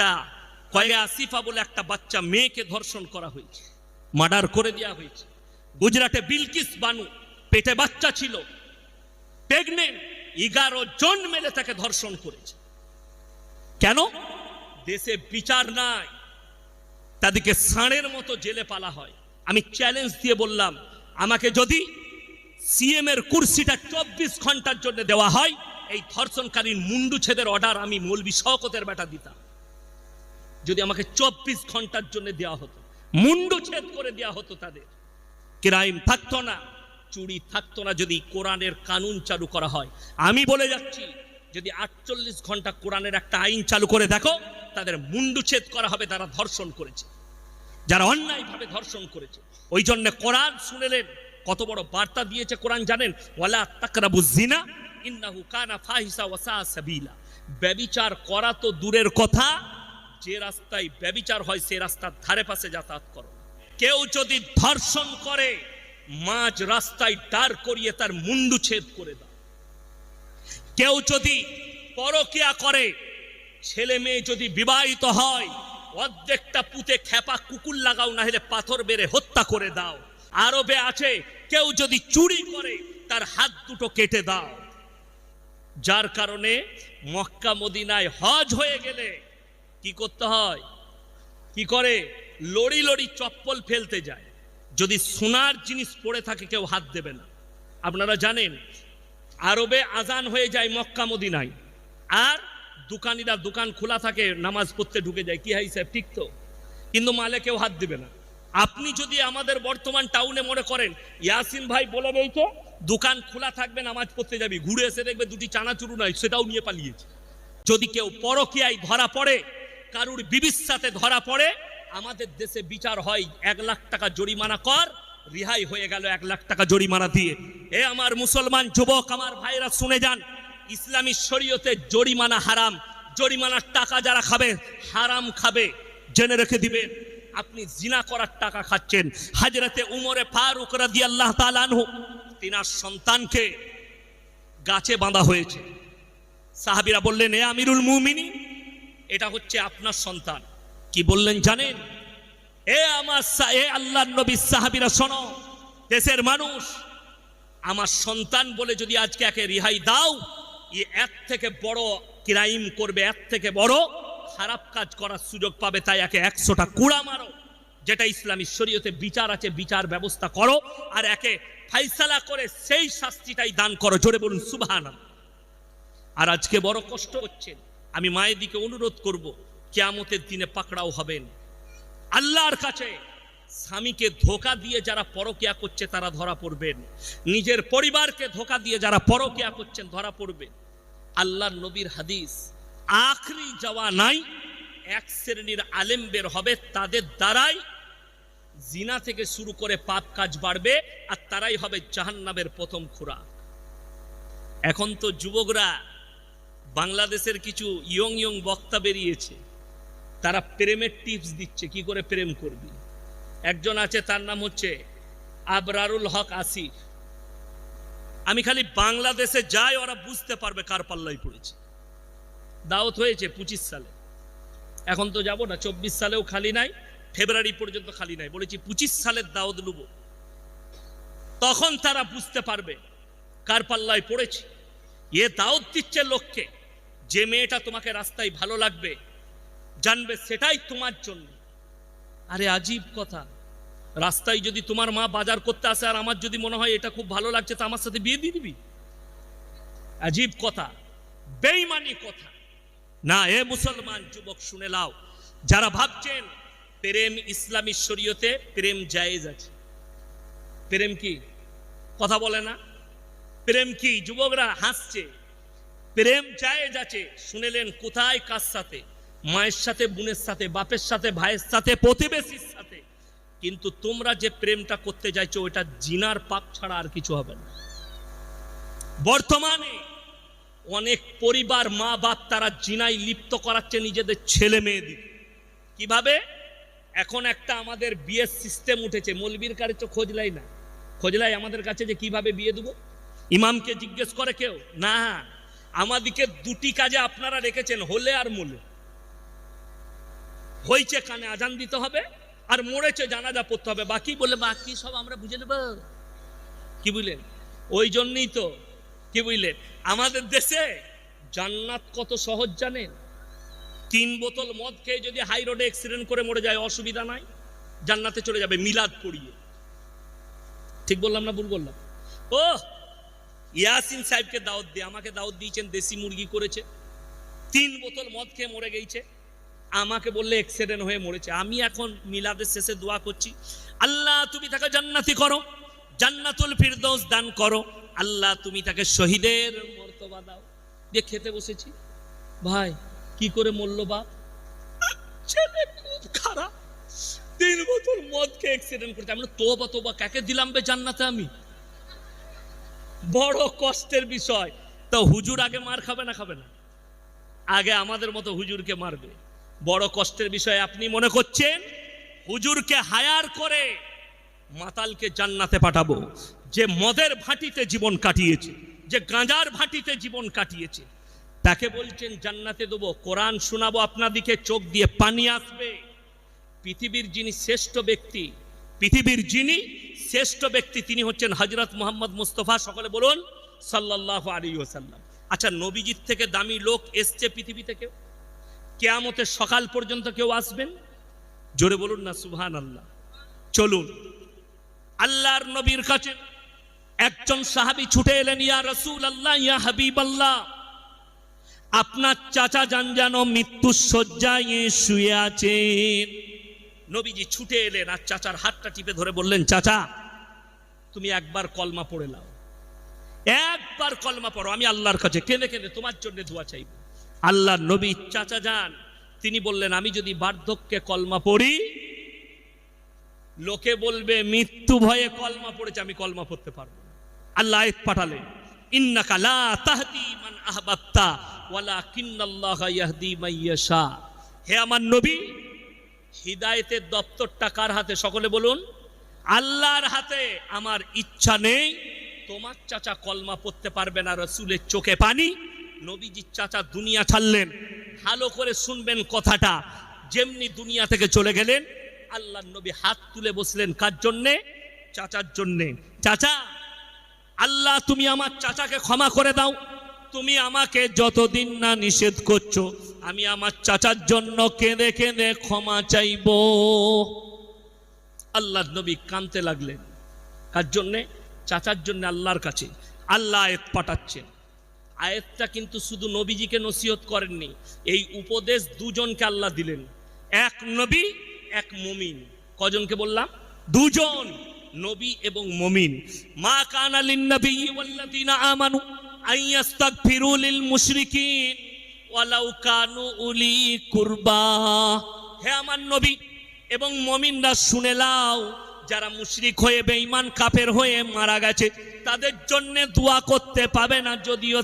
একটা কয়ে আসিফা বলে একটা বাচ্চা মেয়েকে ধর্ষণ করা হয়েছে, মার্ডার করে দেওয়া হয়েছে। গুজরাটে বিলকিস বানু পেটে বাচ্চা ছিল, প্রেগনেন্ট, এগারো জন মেলে তাকে ধর্ষণ করেছে। কেন? দেশে বিচার নাই, তাদেরকে ষাঁড়ের মতো জেলে পালা হয়। আমি চ্যালেঞ্জ দিয়ে বললাম, আমাকে যদি সিএম এর কুর্সিটা চব্বিশ ঘণ্টার জন্য দেওয়া হয়, এই ধর্ষণকারীর মুন্ডু ছেদের অর্ডার আমি মৌলবি শওকতের বেটা দিতাম। যদি আমাকে চব্বিশ ঘণ্টার জন্য দেওয়া হতো, মুন্ডু ছেদ করে দেওয়া হতো তাদের। ক্রাইম থাকতো না, চুরি থাকতো না যদি কোরআনের কানুন চালু করা হয়। আমি বলে যাচ্ছি, যদি আটচল্লিশ ঘণ্টা কোরআনের একটা আইন চালু করে দেখো, তাদের মুন্ডুচ্ছেদ করা হবে, তারা ধর্ষণ করেছে। যারা অন্যায়ভাবে ধর্ষণ করেছে। ওই জন্য কোরআন শুনেলেন, কত বড় বার্তা দিয়েছে কোরআন জানেন, ওয়ালা তাকরাবু জিনা ইন্নাহু কানা ফাহিসা ওয়া সাআ সাবিলা। ব্যভিচার করা তো দূরের কথা যে রাস্তায় ব্যভিচার হয় সে রাস্তার ধারে পাশে যাতায়াত করো। কেউ যদি ধর্ষণ করে, মাঝ রাস্তায় দাঁড় করিয়ে তার মুন্ডু ছেদ করে দাও। কেউ যদি পরকিয়া করে, ছেলে মেয়ে যদি বিবাহিত হয়, অর্ধেকটা পুঁতে খেপা কুকুর লাগাও, না হলে পাথর বেড়ে হত্যা করে দাও। আরবে আছে, কেউ যদি চুরি করে, তার হাত দুটো কেটে দাও। যার কারণে মক্কা মদিনায় হজ হয়ে গেলে কি করতে হয়? কি করে? লড়ি লড়ি চপ্পল ফেলতে যায়। যদি সোনার জিনিস পড়ে থাকে, কেউ হাত দেবে না। আপনারা জানেন, আরবে আজান হয়ে যায় মক্কা মদিনায়। আর দোকানিরা দোকান খোলা থাকে, নামাজ পড়তে ঢুকে যায়। কি হাই সাহেব ঠিক তো? কিন্তু মালে কেউ হাত দিবে না। আপনি যদি আমাদের বর্তমান টাউনে মনে করেন, ইয়াসিন ভাই বলে তো, দোকান খোলা থাকবে, নামাজ পড়তে যাবি। ঘুরে এসে দেখবে দুটি চানাচুরু নাই, সেটাও নিয়ে পালিয়েছে। যদি কেউ পরকিয়ায় ধরা পড়ে কারুর বিবির সাথে ধরা পড়ে, আমাদের দেশে বিচার হয়, এক লাখ টাকা জরিমানা কর, রিহাই হয়ে গেল এক লাখ টাকা জরিমানা দিয়ে। এ আমার মুসলমান যুবক, আমার ভাইরা শুনে যান, ইসলামী শরীয়তে জরিমানা হারাম। জরিমানার টাকা যারা খাবে, হারাম খাবে, জেনে রেখে দিবেন আপনি জিনা করার টাকা খাচ্ছেন। হাজরতে উমরে ফারুক রাদি আল্লাহ তালানহু তিনার সন্তানকে গাছে বাঁধা হয়েছে। সাহাবিরা বললেন, এ আমিরুল মুমিনী এটা হচ্ছে আপনার সন্তান। কি বললেন জানেন? এ আমার এ আল্লাহ নবী, সাহাবিরা শোনো, দেশের মানুষ, আমার সন্তান বলে যদি আজকে একে রিহাই দাও এর থেকে বড় ক্রাইম করবে, এর থেকে বড় খারাপ কাজ করার সুযোগ পাবে, তাই একে একশোটা কুড়া মারো, যেটা ইসলামী শরীয়তে বিচার আছে, বিচার ব্যবস্থা করো, আর একে ফাইসালা করে সেই শাস্তিটাই দান করো। জোরে বলুন, সুবহানাল্লাহ। আর আজকে বড় কষ্ট হচ্ছেন আমি মায়ের দিকে অনুরোধ করব, কেয়ামতের দিনে পাকড়াও হবেন আল্লাহর কাছে স্বামীকে ধোকা দিয়ে যারা পরকিয়া করছে, তারা ধরা পড়বেন নিজের পরিবারকে ধোকা দিয়ে যারা পরকিয়া করছেন, ধরা পড়বেন আল্লাহর নবীর হাদিস, আখরি যাওয়া নাই, এক শ্রেণির আলেম বের হবে, তাদের দ্বারাই জিনা থেকে শুরু করে পাপ কাজ বাড়বে, আর তারাই হবে জাহান্নামের প্রথম খুরা এখন তো যুবকরা বাংলাদেশের কিছু ইয়ং ইয়ং বক্তা বেরিয়েছে। তারা প্রেমের টিপস দিচ্ছে, কি করে প্রেম করবি? একজন আছে, তার নাম হচ্ছে আবরারুল হক আসিফ। আমি খালি বাংলাদেশে যাই, ওরা বুঝতে পারবে কার পাল্লাই পড়েছে। দাওয়াত হয়েছে পঁচিশ সালে। এখন তো যাব না, চব্বিশ সালেও খালি নাই, ফেব্রুয়ারি পর্যন্ত খালি নাই। বলেছি পঁচিশ সালের দাওয়াত নেব। তখন তারা বুঝতে পারবে কার পাল্লায় পড়েছে। এ দাওয়াত দিচ্ছে লোককে। যে মেয়েটা তোমাকে রাস্তায় ভালো লাগবে, জানবে সেটাই তোমার জন্য। আরে আজীব কথা। রাস্তায় যদি তোমার মা বাজার করতে আসে আর আমার যদি মনে হয় এটা খুব ভালো লাগছে, তা আমার সাথে বিয়ে দিয়ে দিবি? আজীব কথা। বেইমানি কথা। না, এ মুসলমান যুবক, শুনে লাও যারা ভাবছেন প্রেম ইসলামী শরীয়তে, প্রেম জায়েজ আছে। প্রেম কি? কথা বলে না? প্রেম কি? যুবকরা হাসছে। প্রেম জায়েজ আছে শুনেলেন কোথায় কার সাথে? মায়ের সাথে, বোনের সাথে, বাপের সাথে, ভাইয়ের সাথে, প্রতিবেশীর সাথে। কিন্তু তোমরা যে প্রেমটা করতে চাইছো ওটা জিনার পাপ ছাড়া আর কিছু হবে না। বর্তমানে অনেক পরিবার মা বাপ তারা জিনাই লিপ্ত করাচ্ছে নিজেদের ছেলে মেয়েদের কীভাবে? এখন একটা আমাদের বিয়ের সিস্টেম উঠেছে। মলবির কাছে তো খোঁজ লাই না। খোঁজ লাই আমাদের কাছে যে কীভাবে বিয়ে দেবো? ইমামকে জিজ্ঞেস করে কেউ? না। আমাদিকে দুটি কাজে আপনারা রেখেছেন, হলে আর মূলে। হয়েছে কানে আজান দিতে হবে, আর মরেছে জানাজা পড়তে হবে। বাকি বলে, বাকি সব আমরা বুঝে নেব। কি বুঝলেন? ওই জন্যই তো, কি বুঝলেন? আমাদের দেশে জান্নাত কত সহজ জানেন? তিন বোতল মদ খেয়ে যদি হাই রোডে অ্যাক্সিডেন্ট করে মরে যায়, অসুবিধা নাই। জান্নাতে চলে যাবে, মিলাদ পড়িয়ে। ঠিক বললাম না ভুল বললাম? ও ইয়াসিন সাহেবকে দাওয়াত দিয়ে আমাকে দাওয়াত দিয়েছেন দেশি মুরগি করেছে। তিন বোতল মদ খেয়ে মরে গেছে। আমাকে বললে অ্যাক্সিডেন্ট হয়ে মরেছে। আমি এখন মিলাদের শেষে দোয়া করছি আল্লাহ তুমি তাকে জান্নাতি করো জান্নাতুল ফিরদৌস দান করো। আল্লাহ তুমি তাকে শহীদের মর্তবা দাও। দিয়ে খেতে বসেছি। ভাই কি করে মরল বাপ? ছেলে খুব খারাপ। তিন বছর মদ খেয়ে অ্যাক্সিডেন্ট করেছে। আমি বললাম, তোবা তোবা কাকে দিলাম বে জান্নাতে আমি? বড় কষ্টের বিষয়। তো হুজুর আগে মার খাবে না খাবে না? আগে আমাদের মতো হুজুরকে মারবে। বড় কষ্টের বিষয় আপনি মনে করছেন? হুজুরকে হায়ার করে মাতালকে জান্নাতে পাঠাবো। যে মদের ভাটিতে জীবন কাটিয়েছে, যে গাঁজার ভাটিতে জীবন কাটিয়েছে। তাকে বলছেন, জান্নাতে দেবো, কোরআন শোনাবো আপনাদিকে, চোখ দিয়ে পানি আসবে। পৃথিবীর যিনি শ্রেষ্ঠ ব্যক্তি, পৃথিবীর যিনি শ্রেষ্ঠ ব্যক্তি তিনি হচ্ছেন হজরত মোহাম্মদ মুস্তফা। সকলে বলুন সাল্লাহ আলী ওসাল্লাম আচ্ছা নবীজির থেকে দামি লোক এসছে পৃথিবী থেকে? কেয়ামতের সকাল পর্যন্ত কেউ আসবেন? জোরে বলুন না সুবহান আল্লাহ চলুন। আল্লাহর নবীর কাছে একজন সাহাবী ছুটে এলেন, ইয়া রসুল আল্লাহ ইয়া হাবিব আল্লাহ আপনার চাচা যেন মৃত্যুর শয্যায় শুয়ে আছেন। নবীজি ছুটে এলেন আর চাচার হাতটা টিপে ধরে বললেন, চাচা, তুমি একবার কলমা পড়ে নাও। একবার কলমা পড়ো, আমি আল্লাহর কাছে কেঁদে কেঁদে তোমার জন্য দোয়া চাইব। আল্লাহর নবী চাচা যান, তিনি বললেন, আমি যদি বার্ধক্যে কলমা পড়ি, লোকে বলবে, মৃত্যু ভয়ে কলমা পড়েছে, আমি কলমা পড়তে পারব। আল্লাহ আয়াত পাঠালেন হে আমার নবী হিদায়েতের দপ্তরটা কার হাতে? সকলে বলুন, আল্লাহর হাতে। আমার ইচ্ছা নেই, তোমার চাচা কলমা পড়তে পারবে না, রসুলের চোখে পানি। নবীজির চাচা দুনিয়া ছাড়লেন। ভালো করে শুনবেন কথাটা। যেমনি দুনিয়া থেকে চলে গেলেন আল্লাহ নবী হাত তুলে বসলেন কার জন্যে? চাচার জন্যে। চাচা, আল্লাহ, তুমি আমার চাচাকে ক্ষমা করে দাও। তুমি আমাকে যতদিন না নিষেধ করছ আমি আমার চাচার জন্য কেঁদে কেঁদে ক্ষমা চাইব। আল্লাহ নবী কানতে লাগলেন। কার জন্যে? চাচার জন্য আল্লাহর কাছে। আল্লাহ আয়াত পাঠাচ্ছেন। আয়াতটা কিন্তু শুধু নবীজিকে নসিহত করেননি, এই উপদেশ দুজনকে আল্লাহ দিলেন। এক নবী, এক মমিন। কজনকে বললাম? দুজন, নবী এবং মমিন। মা কানালিন নবী ওয়াল্লাযিনা আমানু আইয়াস্তাগফিরু লিল মুশরিকিন ওয়ালাউ কানু উলি কুরবা। হে আমার নবী এবং মমিনরা শুনে লাও যারা মুশরিক হয়ে, বেঈমান, কাফের হয়ে মারা গেছে, তাদের জন্য দোয়া করতে পাবে না, যদিও